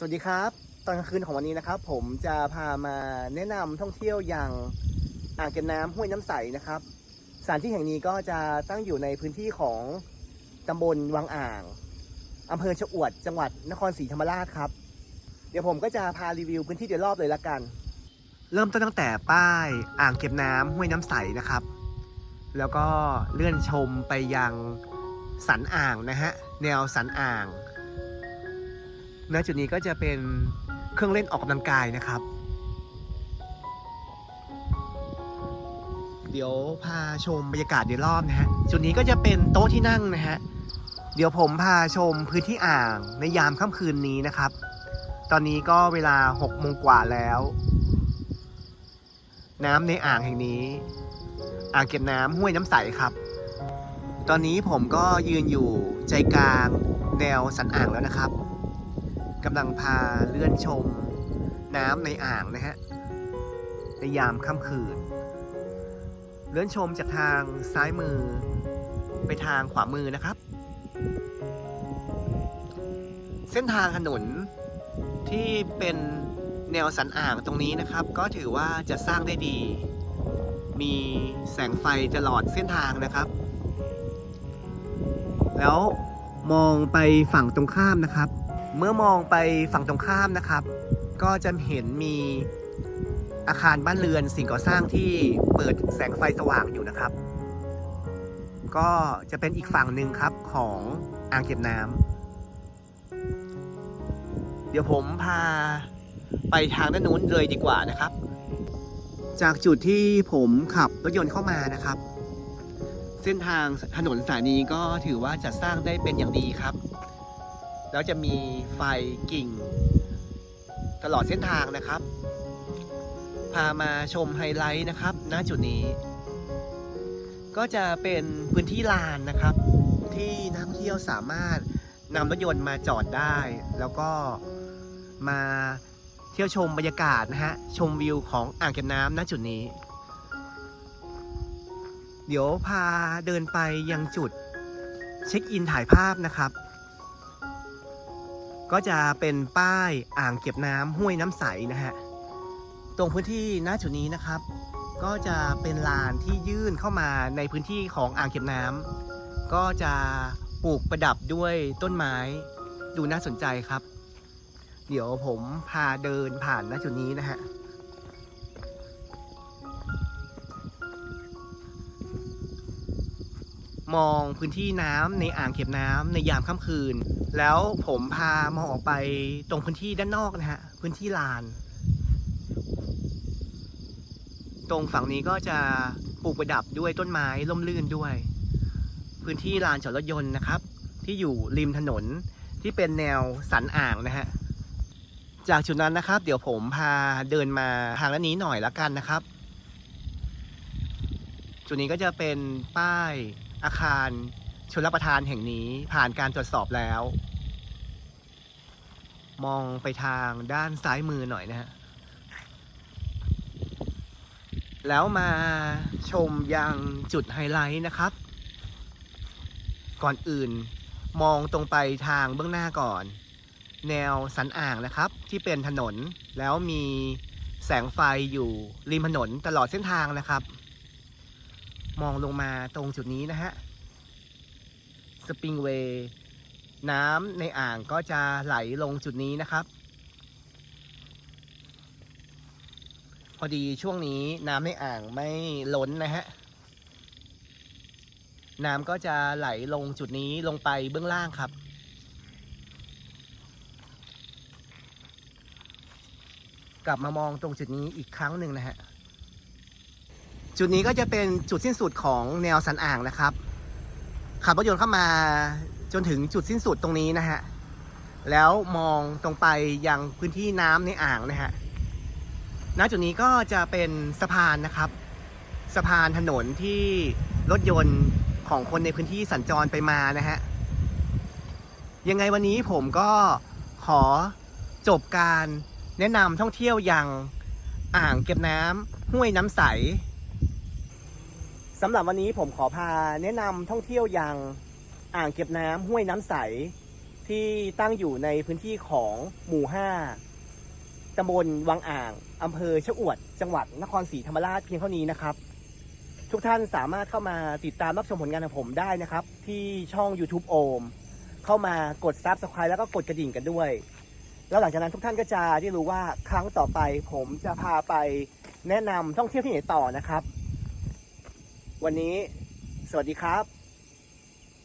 สวัสดีครับ ตอนกลางคืนของวันนี้นะครับ ผมจะพามาแนะนำท่องเที่ยวอย่างอ่างเก็บน้ำห้วยน้ำใสนะครับสถานที่แห่งนี้ก็จะตั้งอยู่ในพื้นที่ของตำบลวังอ่างอำเภอชะอวด จังหวัดนครศรีธรรมราชครับ เดี๋ยวผมก็จะพารีวิวพื้นที่โดยรอบเลยละกัน เริ่มต้นตั้งแต่ป้ายอ่างเก็บน้ำห้วยน้ำใสนะครับ แล้วก็เลื่อนชมไปยังสันอ่างนะฮะแนวสันอ่าง ณจุดนี้ก็จะเป็นเครื่องเล่นออกกำลังกายนะครับ เดี๋ยวพาชมบรรยากาศโดยรอบนะฮะ จุดนี้ก็จะเป็นโต๊ะที่นั่งนะฮะ เดี๋ยวผมพาชมพื้นที่อ่างในยามค่ำคืนนี้นะครับ ตอนนี้ก็เวลา6โมงกว่าแล้ว น้ำในอ่างแห่งนี้ อ่างเก็บน้ำห้วยน้ำใสครับ ตอนนี้ผมก็ยืนอยู่ใจกลางแนวสันอ่างแล้วนะครับ กำลังพาเลื่อนชมน้ำในอ่างนะฮะ ในยามค่ำคืน เลื่อนชมจากทางซ้ายมือไปทางขวามือนะครับ เส้นทางถนนที่เป็นแนวสันอ่างตรงนี้นะครับ ก็ถือว่าจะสร้างได้ดี มีแสงไฟตลอดเส้นทางนะครับ แล้วมองไปฝั่งตรงข้ามนะครับ เมื่อมองไปฝั่งตรงข้ามนะครับ ก็จะเห็นมีอาคารบ้านเรือนสิ่งก่อสร้างที่เปิดแสงไฟสว่างอยู่นะครับ ก็จะเป็นอีกฝั่งหนึ่งครับของอ่างเก็บน้ำเดี๋ยวผมพาไปทางด้านนู้นเลยดีกว่านะครับ จากจุดที่ผมขับรถยนต์เข้ามานะครับ เส้นทางถนนสายนี้ก็ถือว่าจัดสร้างได้เป็นอย่างดีครับ แล้วจะมีไฟกิ่ง ตลอดเส้นทางนะครับ พามาชมไฮไลท์นะครับ ณจุดนี้ ก็จะเป็นพื้นที่ลานนะครับ ที่นักท่องเที่ยวสามารถนำรถยนต์มาจอดได้ แล้วก็มาเที่ยวชมบรรยากาศนะฮะ ชมวิวของอ่างเก็บน้ำณจุดนี้ เดี๋ยวพาเดินไปยังจุดเช็คอินถ่ายภาพนะครับ ก็จะเป็นป้ายอ่างเก็บน้ำห้วยน้ำใสนะฮะ ตรงพื้นที่หน้าจุดนี้นะครับ ก็จะเป็นลานที่ยื่นเข้ามาในพื้นที่ของอ่างเก็บน้ำก็จะปลูกประดับด้วยต้นไม้ดูน่าสนใจครับ เดี๋ยวผมพาเดินผ่านหน้าจุดนี้นะฮะ มองพื้นที่น้ำในอ่างเก็บน้ำในยามค่ำคืน แล้วผมพามองออกไปตรงพื้นที่ด้านนอกนะฮะพื้นที่ลาน ตรงฝั่งนี้ก็จะปลูกประดับด้วยต้นไม้ร่มรื่นด้วย พื้นที่ลานจอดรถยนต์นะครับ ที่อยู่ริมถนนที่เป็นแนวสันอ่างนะฮะจากจุดนั้นนะครับ เดี๋ยวผมพาเดินมาทางด้านนี้หน่อยละกันนะครับ จุดนี้ก็จะเป็นป้าย อาคารชลประทานแห่งนี้ผ่านการตรวจสอบแล้ว มองไปทางด้านซ้ายมือหน่อยนะฮะ แล้วมาชมยังจุดไฮไลท์นะครับ ก่อนอื่นมองตรงไปทางเบื้องหน้าก่อน แนวสันอ่างนะครับ ที่เป็นถนนแล้วมีแสงไฟอยู่ริมถนนตลอดเส้นทางนะครับ มองลงมาตรงจุดนี้นะฮะ สปริงเวย์น้ำในอ่างก็จะไหลลงจุดนี้นะครับ พอดีช่วงนี้น้ำในอ่างไม่ล้นนะฮะ น้ำก็จะไหลลงจุดนี้ลงไปเบื้องล่างครับกลับมามองตรงจุดนี้อีกครั้งหนึ่งนะฮะ จุดนี้ก็จะเป็นจุดสิ้นสุดของแนวสันอ่างนะครับ ขับรถยนต์เข้ามาจนถึงจุดสิ้นสุดตรงนี้นะฮะ แล้วมองตรงไปยังพื้นที่น้ำในอ่างนะฮะ ณ จุดนี้ก็จะเป็นสะพานนะครับ สะพานถนนที่รถยนต์ของคนในพื้นที่สัญจรไปมานะฮะ ยังไงวันนี้ผมก็ขอจบการแนะนำท่องเที่ยวยังอ่างเก็บน้ำห้วยน้ำใส สำหรับวันนี้ผมขอพาแนะนำท่องเที่ยวยังอ่างเก็บน้ำห้วยน้ำใส ที่ตั้งอยู่ในพื้นที่ของหมู่ 5ตำบลวังอ่างอำเภอชะอวด จังหวัดนครศรีธรรมราชเพียงเท่านี้นะครับ ทุกท่านสามารถเข้ามาติดตามรับชมผลงานของผมได้นะครับ ที่ช่อง YouTube โอม เข้ามากด Subscribe แล้วก็กดกระดิ่งกันด้วย แล้วหลังจากนั้นทุกท่านก็จะได้รู้ว่าครั้งต่อไปผมจะพาไปแนะนำท่องเที่ยวที่ไหนต่อนะครับ วันนี้สวัสดีครับ